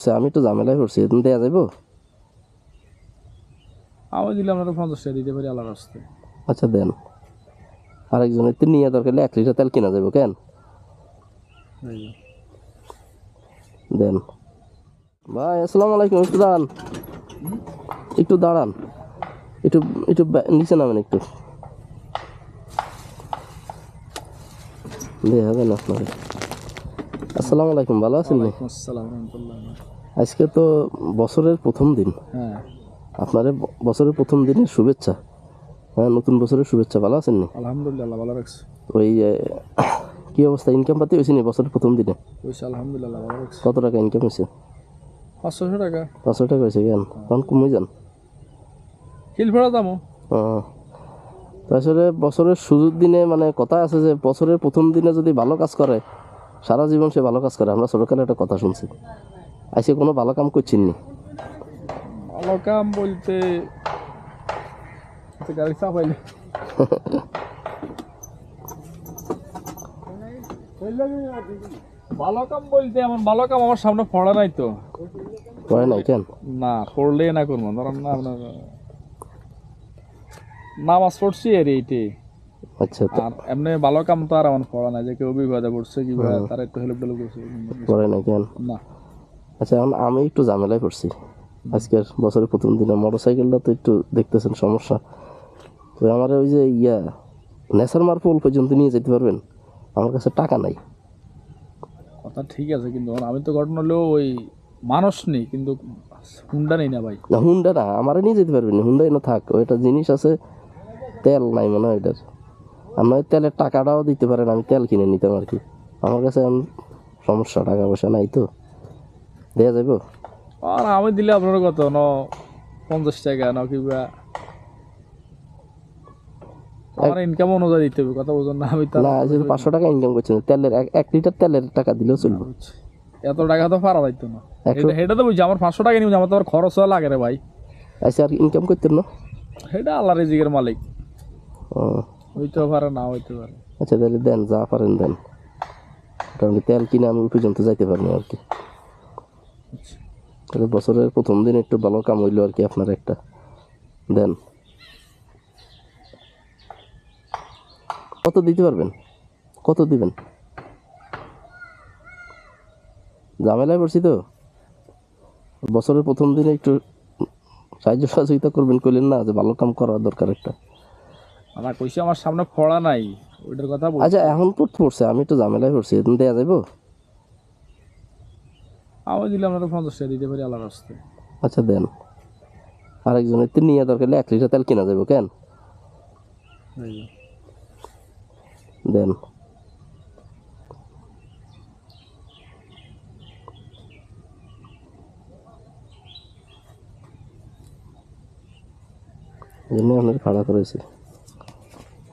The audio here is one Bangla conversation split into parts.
আচ্ছা, আমি একটু ঝামেলায় পড়ছি তুমি দেওয়া যাব আমি দিলে আপনারা পঞ্চাশ টাকা দিতে পারি আল্লাহ রাস্তায়। আচ্ছা দেন। আরেকজনের তো নিয়ে দরকার হলে এক লিটার তেল কিনা যাব কেন? দেন। ভাই আসসালামু আলাইকুম একটু দাঁড়ান। একটু দাঁড়ান। একটু একটু নিচে নামেন একটু। দেখা যান আপনাকে। আসসালামু আলাইকুম ভালো আছেন নি? আসসালাম আজকে তো বছরের প্রথম দিন। হ্যাঁ। আপনার বছরের প্রথম দিনের শুভেচ্ছা। হ্যাঁ নতুন বছরের শুভেচ্ছা। ভালো আছেন নি? আলহামদুলিল্লাহ ভালো রাখছে ওই কি অবস্থা? ইনকাম পাতি হয়েছে নি বছরের প্রথম দিনে? পয়সা আলহামদুলিল্লাহ ভালো রাখছে কত টাকা ইনকাম হয়েছে? পাঁচশোশো টাকা। পাঁচশো টাকা হয়েছে কেন? তখন কমে যান। হিল ফেরা দামও তাছাড়া বছরের শুরুর দিনে মানে কথা আছে যে বছরের প্রথম দিনে যদি ভালো কাজ করে সারা জীবন সে ভালো কাজ করে। আমরা ছোটকালে একটা কথা শুনছি। আজকে কোনো ভালো কাম করছেন নি ভালো কাম বলতে গাড়ি চাপাইলে। ভালো কাম বলতে এমন ভালো কাম আমার সামনে পড়া নাই তো। করে নাই কেন? না পড়লে না করব ধরেন না আপনার নামাজ পড়ছি আর এইটাই আচ্ছা আর এমনি ভালো কাম তো আর আমার পড়া নাই যে কেউ বিপদে পড়ছে কি তার একটু হেল্প টেল্প করছে। করে নাই কেন? না। আচ্ছা এখন আমি একটু ঝামেলায় পড়ছি। আজকের বছরের প্রথম দিনে মোটর সাইকেলটা তো একটু দেখতেছেন সমস্যা। তো আমার ওই যে ইয়া নেশার মার পোল পর্যন্ত নিয়ে যেতে পারবেন? আমার কাছে টাকা নাই। কথা ঠিক আছে কিন্তু আমি তো ঘটনা হলেও ওই মানুষ নেই কিন্তু হুন্ডা নেই না ভাই। না হুন্ডা না আমারে নিয়ে যেতে পারবেন হুন্ডাই না থাক ওইটা জিনিস আছে তেল নাই মনে হয় এটার। আর নয় তেলের টাকাটাও দিতে পারেন আমি তেল কিনে নিতাম আর কি। আমার কাছে সমস্যা টাকা পয়সা নাই তো। দেয়া যাব আর আমি দিলে আপনার কত? ন পঞ্চাশ টাকা ন কিবা আমার ইনকাম অনুযায়ী দিতে হবে কথা বোঝেন না আমি না যেহেতু পাঁচশো টাকা ইনকাম করছেন তেলের এক- এক লিটার তেলের টাকা দিলেও চলবে। এত টাকা তো পারা যাইতো না। এটা- এটা তো বুঝছি আমার পাঁচশো টাকা নিয়ে আমার তো খরচ লাগে রে ভাই। আচ্ছা আর ইনকাম করতেন না? সেটা আল্লাহ রিজিকের মালিক। ও। হইতেও পারে না হইতে পারে। আচ্ছা তাহলে দেন যা পারেন দেন। তেল কিনে আমি পর্যন্ত যাইতে পারব আর কি। তাহলে বছরের প্রথম দিন একটু ভালো কাম হইল আর কি আপনার একটা। দেন। কত দিতে পারবেন? কত দিবেন? ঝামেলায় পড়ছি তো। বছরের প্রথম দিনে একটু সাহায্য সহযোগিতা করবেন কইলেন না যে ভালো কাম করা দরকার একটা। আমার কইছে আমার সামনে পড়া নাই ওইটার কথা আচ্ছা এখন পড়তে পড়ছে আমি একটু ঝামেলায় পড়ছি দেওয়া যাব আমি দিলে আপনারা পঞ্চাশ টাকা দিতে পারি আল্লাহ রাস্তায়। আচ্ছা দেন। আরেকজনের তো নিয়ে দরকার হলে এক লিটার তেল কিনা যাব কেন? দেন। জন্য আপনার খাড়া করেছি।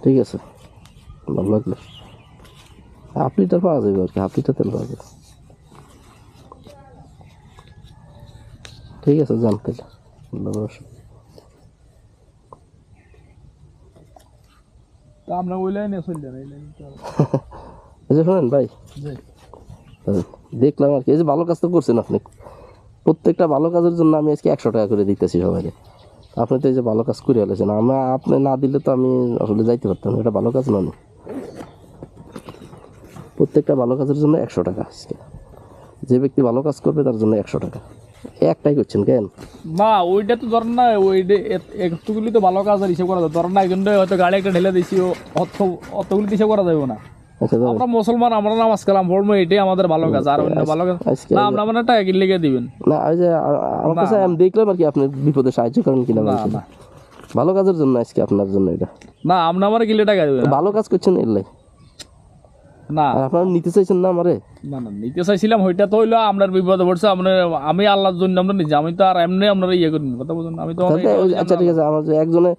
ঠিক আছে ভালো লাগল। হাফ লিটার পাওয়া যাবে আর কি হাফ লিটার তেল পাওয়া যাবে। ঠিক আছে যান তাহলে। আমরা ওই লাইনে চললেন এই লাইনে তো আর- এই যে শোনেন ভাই দেখলাম আর কি এই যে ভালো কাজ তো করছেন আপনি। প্রত্যেকটা ভালো কাজের জন্য আমি আজকে একশো টাকা করে দিতেছি সবাইকে। আপনি তো এই যে ভালো কাজ করে ফেলেছেন আমরা আপনি না দিলে তো আমি আসলে যাইতে পারতাম। এটা ভালো কাজ নয় প্রত্যেকটা ভালো কাজের জন্য একশো টাকা আজকে। যে ব্যক্তি ভালো কাজ করবে তার জন্য একশো টাকা। একটাই করছেন কেন? না ওইটা তো ধরেন না ওই একটুগুলি তো ভালো কাজ আর হিসেব করা যায়। ধরেন না একজন হয়তো গাড়ি একটা ঢেলে দিছি অত অতগুলি হিসেব করা যাবে না। আচ্ছা আমরা মুসলমান আমরা নামাজ কালাম পড়ব এটাই আমাদের ভালো কাজ আর অন্য ভালো কাজ না আমরা মানে টাকা দিবেন? না ওই যে আমার কাছে আমি দেখলাম আর কি আপনি বিপদে সাহায্য করেন কিনা না না। ভালো কাজের জন্য আজকে আপনার জন্য এটা। না আমরা আমার কিনলে টাকা দিবেন ভালো কাজ করছেন এলাই না। আপনারা নিতে চাইছেন না আমারে? না না নিতে চাইছিলাম ওইটা তো হইল আপনার বিপদে পড়ছে আপনার আমি আল্লাহর জন্য আমরা নিজে আমি তো আর এমনি আপনারা ইয়ে করি কথা বলছেন আমি তো আচ্ছা ঠিক আছে আমার একজনে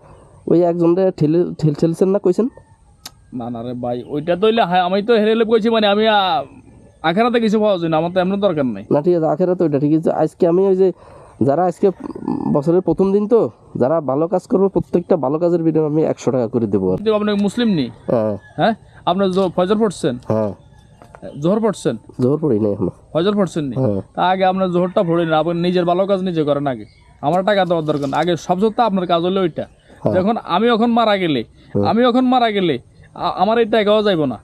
ওই একজনে ঠেলে ঠেলছেন না কইছেন? না না রে ভাই ওইটা তো হইলে হ্যাঁ আমি তো হেরে কইছি মানে আমি আখেরাতে কিছু পাওয়া যায় না আমার তো এমন দরকার নাই। না ঠিক আছে আখেরা তো ওইটা ঠিক আছে আজকে আমি ওই যে যারা আজকে বছরের প্রথম দিন তো যারা ভালো কাজ করবে প্রত্যেকটা ভালো কাজের বিনিময়ে আমি একশো টাকা করে দেবো আপনি মুসলিম নি? হ্যাঁ। হ্যাঁ? আপনি যে ফজর পড়ছেন? হ্যাঁ। জোহর পড়ছেন? জোহর পড়ি নাই এখনও। ফজর পড়ছেন নি হ্যাঁ। তা আগে আপনার জোহরটা পড়ি না আপনি নিজের ভালো কাজ নিজে করেন আগে। আমার টাকা দেওয়ার দরকার আগে সবচেয়ে আপনার কাজ হলো ওইটা। যখন আমি এখন মারা গেলে আমি এখন মারা গেলে আমার এই টাকাও যাইব না।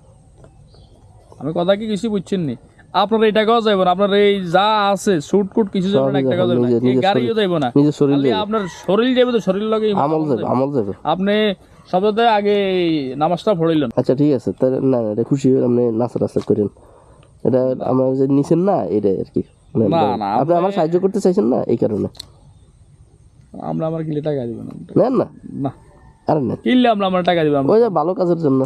আমি কথা কি কিছু বুঝছেন নি আপনার এই টাকাও যাইব না আপনার এই যা আছে সুট কুট কিছু যাবে না এক টাকাও যাবে না এই গাড়িও যাইব না নিজের শরীর খালি আপনার শরীর যাবে তো শরীর লগে আমল যাবে আমল যাবে আপনি সবচেয়ে আগে নামাজটা পড়িলেন। আচ্ছা ঠিক আছে তাহলে না না, এটা খুশি হয়ে আপনি নাচা টাচা করেন। এটা আমরা যে নিছেন না এটা আর কি। মানে না, না, আপনি আমার সাহায্য করতে চাইছেন না এই কারণে? আমরা আমার কিলে টাকা দিব না। না? না। আরে নেন। কিনলে আমরা আমার টাকা দিব ওই যে ভালো কাজের জন্য।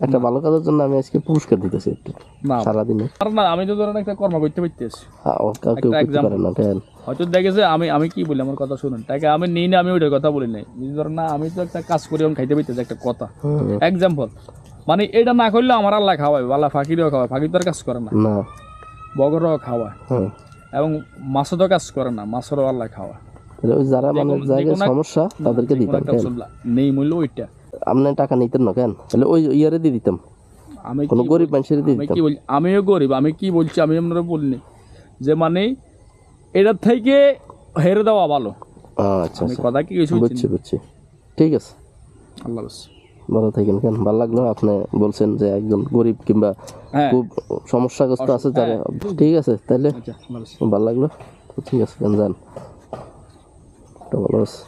একটা ভালো কাজের জন্য আমি আজকে পুরস্কার দিতেছি একটু সারাদিনে। আর না আমি তো ধরেন একটা কর্ম করতে পারতেছি হ্যাঁ, ও কেউ করতে পারে না কেন? হয়তো দেখেছে আমি আমি কি বলি আমার কথা শুনুন। তাকে আমি নিই না আমি ওইটার কথা বলি নাই। যদি ধরেন না আমি তো একটা কাজ করি আমি খাইতে পাইতেছি একটা কথা। এক্সাম্পল মানে এটা না করলে আমার আল্লাহ খাওয়ায় আল্লাহ ফাঁকিরও খাওয়ায় ফাঁকি তো আর কাজ করে না। বগরও খাওয়ায়। এবং মাছও তো কাজ করে না মাছেরও আল্লাহ খাওয়ায়। যারা মানে জায়গায় সমস্যা তাদেরকে রসুল্লাহ নেই মূল্য ওইটা। আপনি টাকা নিতেন না কেন? তাহলে ওই ইয়ারে দিয়ে দিতাম। আমি কোনো গরিব মানুষের দিয়ে দিতাম। কি বলছি আমিও গরিব আমি কি বলছি আমি আপনারা বলিনি যে মানে এটার থেকে হেরে দেওয়া ভালো। আচ্ছা আচ্ছা। কথা কি কিছু বুঝছি বুঝছি। ঠিক আছে। আল্লাহ ভালো থাকেন কেন? ভালো লাগল আপনি বলছেন যে একজন গরিব কিংবা হ্যাঁ। খুব সমস্যাগ্রস্ত আছে তারা। ঠিক আছে তাহলে আচ্ছা ভালো লাগল। ঠিক আছে যান ভালো আছে